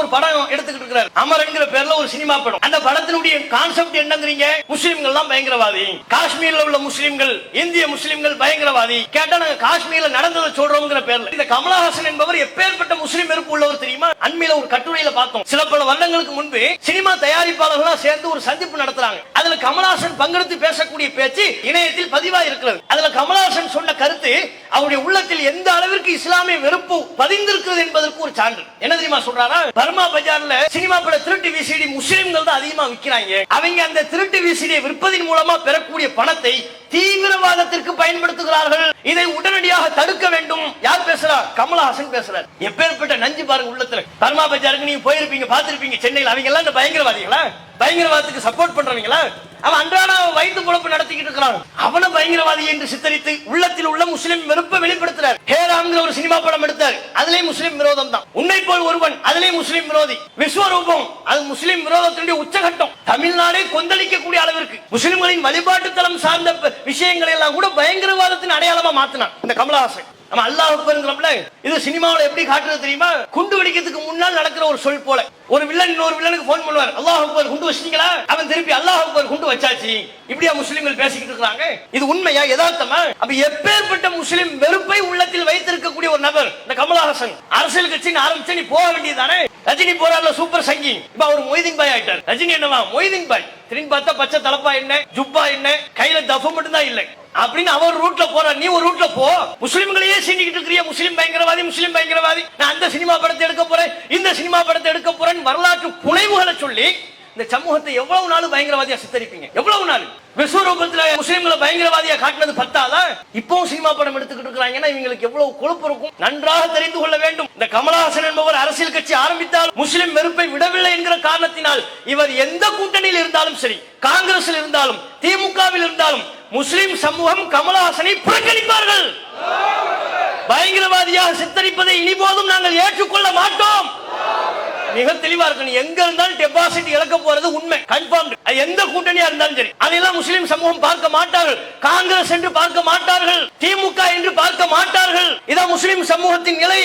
ஒரு படம் எடுத்துக்கிட்டு இருக்கிறார். அமரன்ங்கிற பேர்ல ஒரு சினிமா படம். அந்த படத்தினுடைய கான்செப்ட் என்னங்கிறீங்க? முஸ்லிம்கள் தான் பயங்கரவாதி. காஷ்மீர்ல உள்ள முஸ்லிம்கள் இந்திய முஸ்லிம்கள் பயங்கரவாதி. கேட்டா நாங்க காஷ்மீர்ல நடந்ததை சொல்றோம்ங்கிற பேர்ல. இந்த கமலஹாசன் என்பவர் எப்பேற்பட்ட முஸ்லிம் இருப்பு உள்ளவர் தெரியுமா? அண்மையில ஒரு கட்டுரையில பார்த்தோம். சில பல வருடங்களுக்கு முன்பு சினிமா தயாரிப்பாளர்களா சேர்ந்து ஒரு சந்திப்பு நடத்துறாங்க. கமலஹாசன் பங்கெடுத்து பேசக்கூடிய பேச்சு இணையத்தில் பதிவா இருக்கிறது அதுல கமலஹாசன் சொன்ன கருத்து அவருடைய உள்ளத்தில் எந்த அளவிற்கு இஸ்லாமிய வெறுப்பு பதிந்திருக்கிறது என்பதற்கு ஒரு சான்று. என்ன தெரியுமா சொல்றாரா பர்மா பஜார்ல சினிமா பட திருட்டு விசிடி முஸ்லிம்கள் தான் அதிகமா விக்கிறாங்க. அவங்க அந்த திருட்டு விசிடியை விற்பதின் மூலமா பெறக்கூடிய பணத்தை தீவிரவாதத்திற்கு பயன்படுத்துகிறார்கள். இதை உடனடியாக தடுக்க வேண்டும். யார் கமலஹாசன் பேசுறாரு. எப்பேற்பட்ட நஞ்சு பாருங்க உள்ளத்துல. பர்மா பஜாருக்கு நீங்க போயிருப்பீங்க பாத்திருப்பீங்க சென்னையில். அவங்க எல்லாம் இந்த பயங்கரவாதிகளா? பயங்கரவாதத்துக்கு சப்போர்ட் பண்றவங்களா? அவன் அன்றாட வயிற்று பொழப்பு நடத்திக்கிட்டு இருக்கிறான். அவனை பயங்கரவாதி என்று சித்தரித்து உள்ளத்தில் உள்ள முஸ்லிம் வெறுப்பை வெளிப்படுத்துறார். ஹேராம்ங்கிற ஒரு சினிமா படம் எடுத்தார். அதுலயும் முஸ்லிம் விரோதம் தான் உன்னை போல் ஒருவன் அதிலே முஸ்லிம் விரோதி. விஸ்வரூபம் அது முஸ்லிம் விரோதத்தினுடைய உச்சகட்டம். தமிழ்நாடே கொந்தளிக்கக்கூடிய அளவிற்கு. முஸ்லிம்களின் வழிபாட்டு தளம் சார்ந்த விஷயங்களை எல்லாம் கூட பயங்கரவாதத்தின் அடையாளமா மாத்தினான். இந்த கமலஹாசன். நம்ம அல்லாஹ் அக்பர்ங்கிறோம்ல இது சினிமாவில் எப்படி காட்டுறது தெரியுமா? குண்டு வெடிக்கிறதுக்கு முன்னால் நடக்கிற ஒரு சொல் போல. ஒரு வில்லன் இன்னொரு வில்லனுக்கு போன் பண்ணுவார். அல்லாஹ் அக்பர் குண்டு வச்சிட்டீங்களா? அவன் திருப்பி அல்லாஹ் அக்பர் குண்டு வச்சாச்சு. இப்படியா முஸ்லிம்கள் பேசிக்கிட்டு இருக்காங்க இது உண்மையா யதார்த்தமா? அப்ப எப்பேற்பட்ட முஸ்லிம் வெறுப்பை உள்ளத்தில் வைத்திருக்கக்கூடிய ஒரு நபர் இந்த கமலஹாசன். அரசியல் கட்சியின் ஆரம்பிச்சு நீ போக வேண்டியதானே ரஜினி போறாருல சூப்பர் சங்கி. இப்ப அவர் மொய்தீன் பாய் ஆயிட்டார். ரஜினி என்னவா? மொய்தீன் பாய். திரும்பி பார்த்தா பச்சை தலப்பா என்ன? ஜுப்பா என்ன? கையில தஃபு மட்டும் தான் இல்லை. அப்படின்னு அவர் ரூட்ல போற நீ ஒரு ரூட்ல போ. முஸ்லிம்களையே சீண்டிக்கிட்டு இருக்கிறிய முஸ்லிம் பயங்கரவாதி முஸ்லிம் பயங்கரவாதி. நான் அந்த சினிமா படத்தை எடுக்க போறேன் இந்த சினிமா படத்தை எடுக்க போறேன் வரலாற்று புனைவுகளை சொல்லி இந்த சமூகத்தை எவ்வளவு நாள் பயங்கரவாதியா சித்தரிப்பீங்க? எவ்வளவு நாள்? விஸ்வரூபத்துல முஸ்லிம்களை பயங்கரவாதியா காட்டினது பத்தாதா? இப்பவும் சினிமா படம் எடுத்துக்கிட்டு இருக்கிறாங்கன்னா இவங்களுக்கு எவ்வளவு கொழுப்பு இருக்கும்? நன்றாக தெரிந்து கொள்ள வேண்டும். இந்த கமலஹாசன் என்பவர் அரசியல் கட்சி ஆரம்பித்தால் முஸ்லிம் வெறுப்பை விடவில்லை என்கிற காரணத்தினால் இவர் எந்த கூட்டணியில் இருந்தாலும் சரி காங்கிரஸில் இருந்தாலும் திமுகவில் இருந்தாலும் முஸ்லிம் சமூகம் கமலஹாசனை புறக்கணிப்பார்கள். பயங்கரவாதியாக சித்தரிப்பதை இனிபோதும் நாங்கள் ஏற்றுக்கொள்ள மாட்டோம். மிக தெளிவா இருக்கணும் எங்க இருந்தாலும் டெபாசிட் இழக்க போறது உண்மை. கன்ஃபார்ம் எந்த கூட்டணியா இருந்தாலும் சரி. அதெல்லாம் முஸ்லிம் சமூகம் பார்க்க மாட்டார்கள். காங்கிரஸ் என்று பார்க்க மாட்டார்கள். திமுக என்று பார்க்க மாட்டார்கள். இதான் முஸ்லிம் சமூகத்தின் நிலை.